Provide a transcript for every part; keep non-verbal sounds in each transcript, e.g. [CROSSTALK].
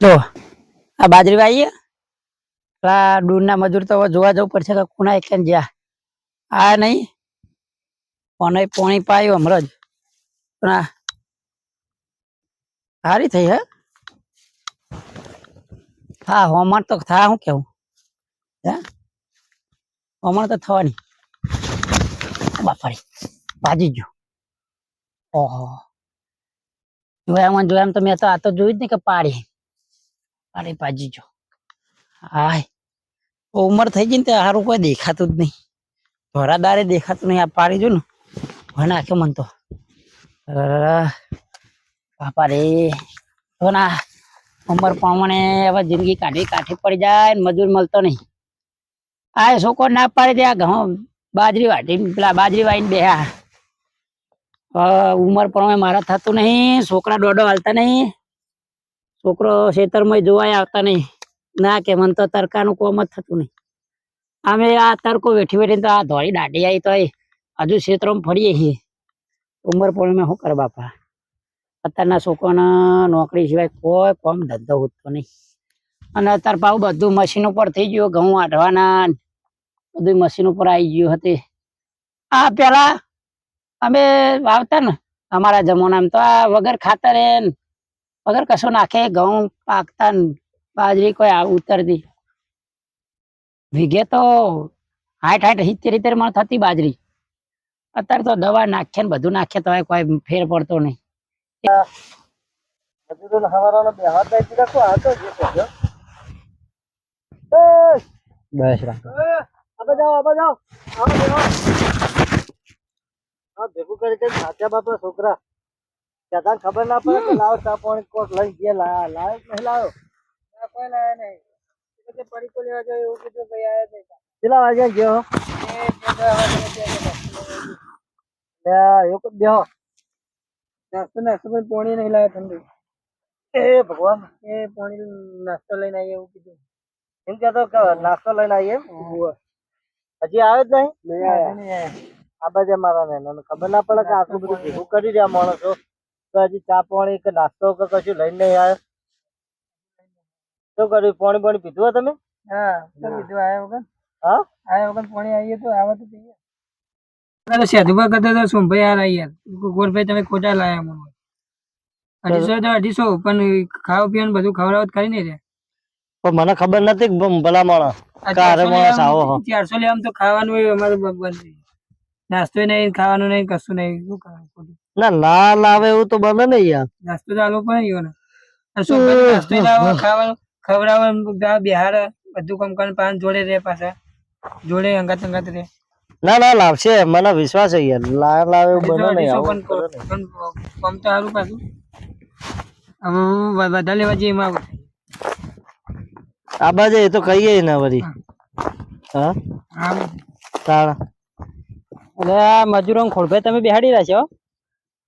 જો, આ બાજરી વાઈએ. પેલા દૂરના મજૂર તો જોવા જવું પડશે કે કોના એક જ્યાં. આ નહીં, કોને પોણી પાયું હમણાં જ પણ સારી થઈ હે. હા હોમણ તો થા, હું કેવું? હે? હોમણ તો થવાની. બાપાડી ભાજી જો. ઓહો. જોયા જોયામાં તો મેં તો આ તો જોયું જ નહીં કે પાડી. પાડી પાજી જો હાય ઉંમર થઈ ગઈ ને તે સારું કોઈ દેખાતું જ નહીં. ભરાદારે દેખાતું નહીં. આ પાડી જો ને? ભણ નાખ્યો મન તો. બાપા રે. ના, ઉંમર પ્રમાણે હવે જિંદગી કાઢી કાઠી પડી જાય ને મજૂર મળતો નહીં. આ છોકરો ના પાડી દે આ ઘઉં. બાજરી વાટી પેલા બાજરી વાઈને હવે ઉંમર પ્રમાણે મારા થતું નહીં. છોકરા દોડો હાલતા નહીં. છોકરો ખેતરમાં જોવાય આવતા નહીં. ના કે મને તો તરકાનું કોમ જ થતું નહીં. અમે આ તરકો વેઠી વેઠીને આ ધોળી દાઢી આવી તો હજુ ક્ષેત્રમાં ફરીએ છીએ. ઉંમર પ્રમાણે શું કર બાપા? અત્યારના છોકરાના નોકરી સિવાય કોઈ કોમ ધંધો હોતો નહીં. અને અત્યારે પાછું બધું મશીન ઉપર થઈ ગયું, ઘઉં આઢવાના બધું મશીન ઉપર આવી ગયું હતી. આ પેલા અમે વાવતા ને, અમારા જમાનામાં તો આ વગર ખાતરે ને વગર કશું નાખે ઘઉં પાકતા બાજરી કોઈ આ ઉતરતી. વીઘે તો હાઠ હાઠ સિત્તેર સિત્તેર મણ થતી બાજરી. અત્યારે તો દવા નાખે ને બધું નાખે તો કોઈ ફેર પડતો નહીં. બસ રાખો જાઓ જાઓ આવો ભેગું કરી કે સાચા બાપા છોકરા. ત્યાં ખબર ના પડે કે લાવો ચા પાણી કોક લઈ ગયા. લા લાવ્યો કે નહીં લાવ્યો ના કોઈ લાવ્યા નહીં. કે પડીકો લેવા ગયો એવું કીધું ભાઈ આયા નહીં. કેટલા વાગ્યા ગયો? બે નાસ્તો નાસ્તો પણ પાણી નહીં લાવ્યા ઠંડી. એ ભગવાન. એ પાણી નાસ્તો લઈને આવીએ એવું કીધું. એમ કહેતો કે નાસ્તો લઈને આવીએ હજી આવે જ નહીં? આ બધા મારા ને ખબર ના પડે કે આટલું બધું ભેગું કરી રહ્યા માણસો. તો હજી ચા પાણી કે નાસ્તો કે કશું લઈને નહીં આવ્યો? શું કર્યું? પાણી પાણી પીધું તમે? હા પીધું આવ્યા વગર? હા? આવ્યા વગર પાણી આવીએ તો આવા તો પીએ. તો સેધુભા કરતા તો સોમભાઈ યાર આઈ ગોરભાઈ તમે ખોટા લાયા મને. અઢીસો તો અઢીસો પણ ખાવા પીવાનું બધું ખવડાવત કરી નહીં રે. પણ મને ખબર નથી કે ભલા માણસ. કારે 400 માણસ આવો હો. ચારસો લેવાનું તો ખાવાનું હોય અમારે નાસ્તો નહીં ખાવાનું નહીં કશું નહીં. શું કરવાનું? ના ના લાવે એવું તો બને ને યાર. નાસ્તો ચાલુ પણ ગયો ને. નાસ્તો ખાવાનું ખવડાવવાનું ગા- બિહાર બધું કામ કરીને પાન જોડે રે પાછા. જોડે અંગાત અંગાત રે ના ના લાવશે મને વિશ્વાસ છે યાર. લાલ લાવે એવું બને નહીં આવું પણ કામ તો સારું પાછું. હું બધા લેવા જઈએ એમાં આવું. આ બાજુ એ તો કહીએ ને વળી. હા. તાણ. એટલે આ મજૂરો ખોડભાઈ તમે બેહાડી રહ્યા છો?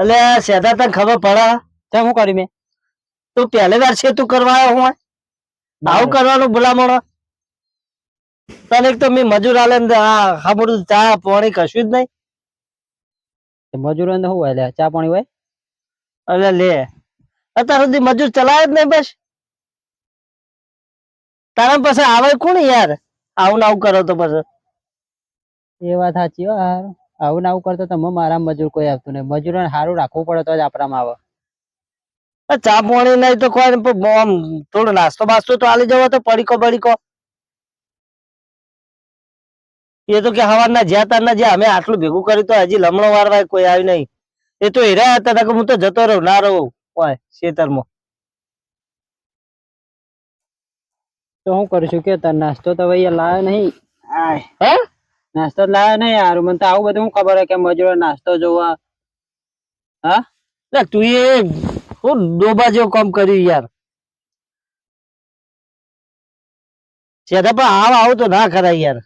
એટલે સેદા તને ખબર પડે? તે શું કર્યું મેં? તું પહેલી વાર છે તું કરવા આવ્યો હું? આવું કરવાનું ભલામણો? તને એક તો મેં મજૂર આલે આ ખાબડું ચા પાણી કશું જ નહીં. મજૂર શું હોય ચા પાણી હોય? એટલે લે. અત્યાર સુધી મજૂર ચલાવે જ નહીં બસ. તારા પાસે આવે કોણ યાર? આવું આવું કરો તો પછી. એ વાત સાચી હો હારું. આવું ને આવું કરતો તમે મારા મજૂર કોઈ આવતું નહીં. મજૂરોને સારું રાખવું પડે તો જ આપણામાં આવે. ચા પાણી નહીં તો કોઈ થોડો નાસ્તો બાસ્તો તો આલી જવો તો પડીકો બડીકો. એ તો કે હવાના જ્યાં તારના જ્યાં અમે આટલું ભેગું કર્યું તો હજી લમણો વારવા કોઈ આવ્યું નહીં. એ તો હેરા હતા કે હું તો જતો રહું ના રહું હોય ખેતરમાં. તો હું કરું છું કે તાર નાસ્તો તો ભાઈ લાવ્યો નહીં. હે? નાસ્તો તો લાવ્યો નહીં યાર. મને તો આવું બધું શું ખબર હોય કે મજૂરો નાસ્તો જોવા? હા? લે, તું એ હું ડોબા જેવું કામ કર્યું યાર? છે પણ આવ આવું તો ના કરાય યાર.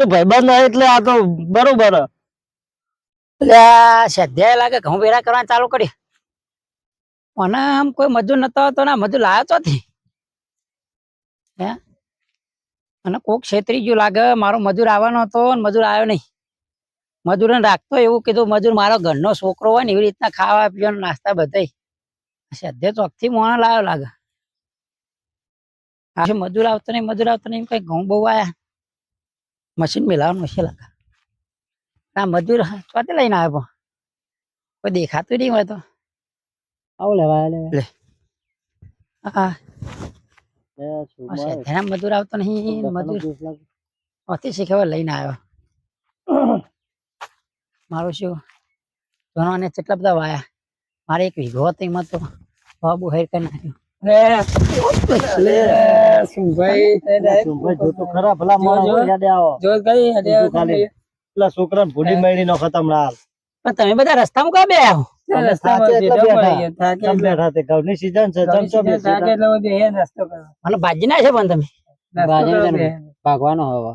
તો ભાઈબંધ હોય એટલે આ તો બરોબર. હે. શ્રદ્ધા લાગે ઘઉં ભેરા કરવાનું ચાલુ કરી મને આમ કોઈ મજૂર નતો હતો ના મજૂર લાવ્યો તો હે? અને કોક છેતરી ગયું લાગે મારો મજૂર આવવાનો હતો ને મજૂર આવ્યો નહીં. મજૂરને રાખતો એવું કીધું મજૂર મારો ઘરનો છોકરો હોય ને એવી રીતના ખાવા પીવાનું નાસ્તા બધા સદ્ય ચોકથી મોણા લાવ્યો લાગે. આજે મજૂર આવતો નહીં મજૂર આવતો નહીં કઈ ઘઉં બહુ આવ્યા મશીન મિલાવવાનું છે લાગે. આ મજૂર ચોતે લઈને આવ્યો કોઈ દેખાતું નહીં હોય તો. આવું લેવા લે. હા. શેઠાણા મજૂર આવતો નહીં મજૂર અતિ શીખવા લઈને આવ્યો. [COUGHS] મારું શું? અને કેટલા બધા વાયા. મારે એક વીઘો હતો એમાં તો બાબુ હેર કરી નાખ્યો. ખરા ભલા મેળી નો ખતમ તમે બધા રસ્તામાં કા બે આવો? ભાગવાનો હવે.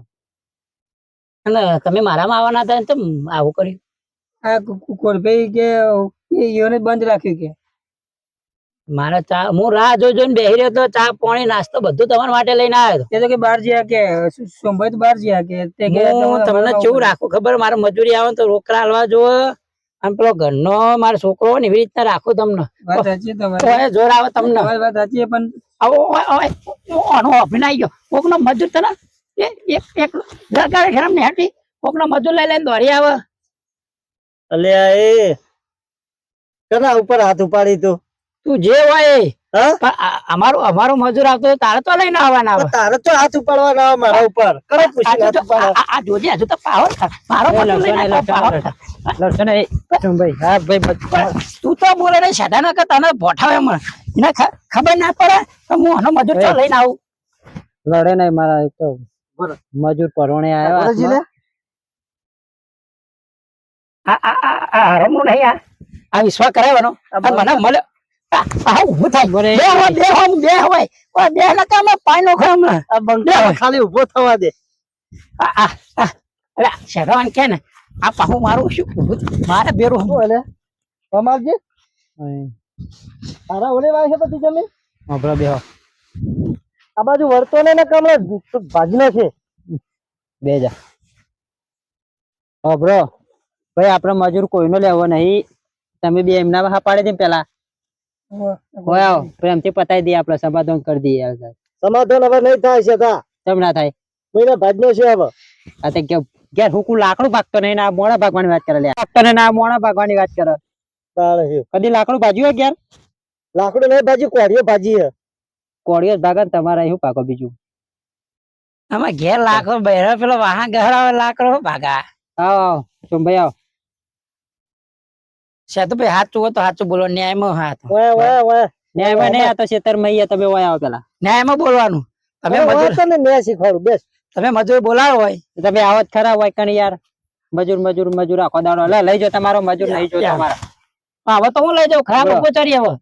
અને તમે મારામાં આવવાના હતા ને આવું કર્યું. આ કુ- કોરભાઈ બંધ રાખ્યું કે? મારે ચા હું રાહ જોઈ જોઈને બેહી રહ્યો તો ચા પાણી નાસ્તો બધું તમારા માટે લઈને આવ્યો તે તો કે બહાર જ્યાં કે સોમભાઈ બહાર જ્યાં કે તે કે હતો હું તમને કેવું રાખું ખબર? મારે મજૂરી આવે તો રોકડા હાલવા જોવે અને પેલો ઘરનો મારો છોકરો ને એવી રીતના રાખું તમને જોર આવે તમને પણ અભિનય ગયો કોક નો મજૂર તને એ- એક એક ગરગારે ને હેઠી મજૂર લઈ લઈને દોડી આવે અલ્યા એ કના ઉપર હાથ ઉપાડી તું તું જે હોય અમારો અમારો મજૂર આવતો હોય તારે તો લઈને આવવાના આવે. તારે તો હાથ ઉપાડવાના આવે મારા ઉપર. કરે આ- જોજે હજુ તો પાવર મારો. ભાઈ હા ભાઈ તું તો બોલે ને સાડા ના કરતા તને ભોઠાવે એને ખબર ના પડે તો હું આનો મજૂર તો લઈને આવું. લડે નહીં મારા એક તો. મજૂર પરોણે આવ્યો આ આ આ આ નહીં આ. આ વિશ્વાસ કરાવવાનો. મને મળે ઊભું થાય બે હોય બે હોય બે હોય. બે ના કામ પાણી નો ખમ ખાલી ઊભો થવા દે. અરે શેરવાન કે ને આ પાહું મારું શું મારે બેરું એટલે કમાલજી તારા ઓલે વાય છે પછી જમીન? આપડે બે આ બાજુ વર્તો ને ને કમળે ભાજનો છે. બે જા. બ્રો ભાઈ આપડે મજૂર કોઈનો લેવો નહીં. તમે બે એમના હા પાડે છે પેલા. હોય આવો પ્રેમથી પતાવી દઈએ આપણે સમાધાન કરી દઈએ સમાધાન હવે નહીં થાય છે તા. કેમ ના થાય? કોઈને ભાજનો છે હવે. આ તો કે ઘેર હુકું લાકડું ભાગતો નહીં ના મોણા ભાગવાની વાત કરે લે. ભાગતો નહીં ના મોણા ભાગવાની વાત કરે. કદી લાકડું ભાજ્યું હોય ઘેર લાકડું નહીં ભાજી કોળીઓ ભાજી હે કોળીઓ જ ભાગે તમારે શું ભાગો બીજું? આમાં ઘેર લાકડો બહેરો પેલો વાહન ગહરાવે લાકડો ભાગા? આવો આવો. સોમભાઈ ભાઈ સાચું હોય તો સાચું બોલો ન્યાયમાં હાથ ઓય ઓય ઓય ન્યાયમાં નહીં આ તો અહીંયા તમે ઓય આવો પેલા. ન્યાયમાં બોલવાનું. તમે મજૂર તને મેં શીખવાડું બેસ. તમે મજૂર બોલાવો હોય. તમે આવો જ ખરા હોય કણ યાર. મજૂર મજૂર મજૂર આખો દાડો. લે લઈ જાઓ તમારો મજૂર લઈ જાઓ તમારા. હવે તો હું લઈ જાઉં. ખરાબ. બપોચારી હવે.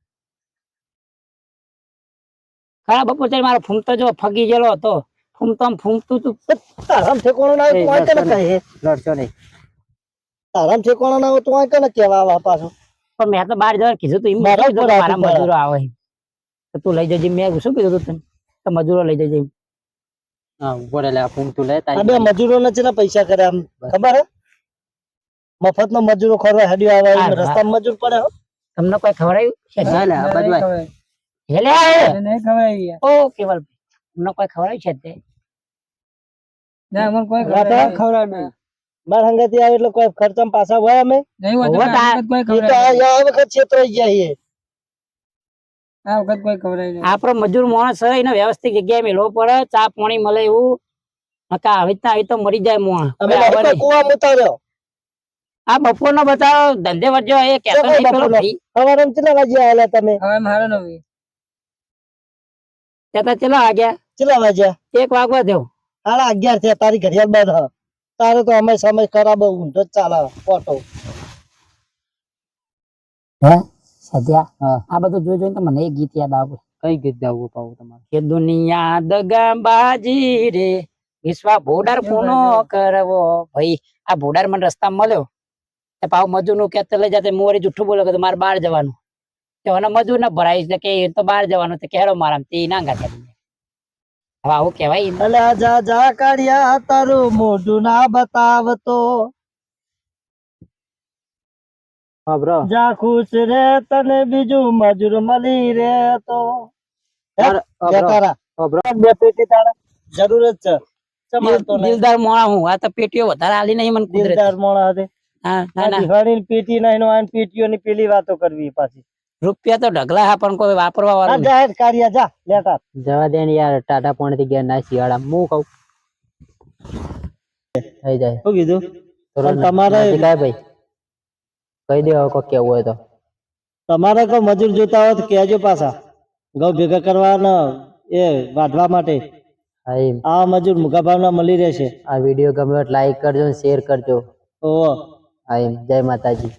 ખરાબ બપોચારી મારો ફૂમતો જો ફગી ગયેલો હતો. ફૂમતો ફૂમતું તું. તારામ ઠેકોણો ના કહે લડશો નહીં. તારામ ઠેકોણો ના હોય તો આય કને કેવા આવા પાછો? પણ મેં તો બાર જવાનું કીધું તું મારા ઉપર મારા મજૂરો આવે. તો તું લઈ જજે મેં શું કીધું તું તને? તો મજૂરો લઈ જજે. હા ઉપર એટલે લે આ મજૂરો ને છે ને પૈસા કરે આમ ખબર હે? મફત નો મજૂરો ખરો હેડ્યો આવે હા, મજૂર પડે હો. તમને કોઈ ખવડાવ્યું છે ના, નહીં ખવાય. હેલે નહીં ખવાય ઓ કેવલ તમને કોઈ ખવડાવ્યું છે તે? ના, કોઈ નહીં. માર હંગાથી આવે એટલે કોઈ ખર્ચમ પાછા હોય અમે? નહીં હોય આ વખત કોઈ. આ છેતરાઈ છીએ આ વખત કોઈ ખવડાવે નહીં. આપણો મજૂર માણસ હોય એને વ્યવસ્થિત જગ્યાએ મેળવો પડે ચા પાણી મળે એવું. નકા આવી રીતના આવી તો મરી જાય મોણ. અમે. કુવા ઉતાર્યો આ બપોર નો બતાવો ધંધે વચ્ચે એ કેવો નહીં પેલો ભાઈ. સવારે કેટલા વાગે આવેલા તમે? હવે હારો નવી. કેતા કેટલા વાગ્યા? કેટલા વાગ્યા? એક વાગવા દેવ સાડા અગિયાર થયા તારી ઘડિયાળ બંધ હ. તારે તો અમે સમય ખરાબ ઊંધો જ ચાલે હે સદ્યા આ બધું જોઈ જોઈને મને એક ગીત યાદ આવે કઈ ગીત ગાવું પાવું તમારે? કે દુનિયા દગાબાજી રે વિશ્વા ભોડાર કોનો કરવો. ભાઈ આ ભોડાર મને રસ્તા મળ્યો. તે પાવ મજૂરનું કેતો લઈ જતે મોરી જુઠ્ઠું બોલો કે મારે બહાર જવાનું. તે મને મજૂર ના ભરાય કે તો બહાર જવાનું તે કેરો મારા તે ના ગાતા હવે આવું કેવાય અલે જા જા કાઢ્યા તારું મોઢું ના બતાવતો. જા ખુશ રે તને બીજું મજૂર મળી રે તો? બે પેટી તારા? જરૂર જ છે? દિલદાર મોણા હું. આ તો પેટીઓ વધારે આલી નહીં મને દિલદાર મોણા હતી હા ના ના. પેટી નહીં આને પેટીઓની પેલી વાતો કરવી પાછી. રૂપિયા તો ઢગલા હા પણ કોઈ વાપરવા આ જાહેર કાર્ય જા લેતા જવા દે ને યાર ટાટા પોણી થી ગયા ના શિયાળા હું કહું? થઈ જાય. શું કીધું? તમારે કાય ભાઈ. કહી દે કો કેવું હોય તો. તમારે કોઈ મજૂર જોતા હોય તો કહેજો પાછા. ઘઉં ભેગા કરવાના એ વાઢવા માટે. આ મજૂર મુગા ભાવના મળી રહેશે. આ વીડિયો ગમ્યો લાઈક કરજો શેર કરજો. ઓ જય માતાજી.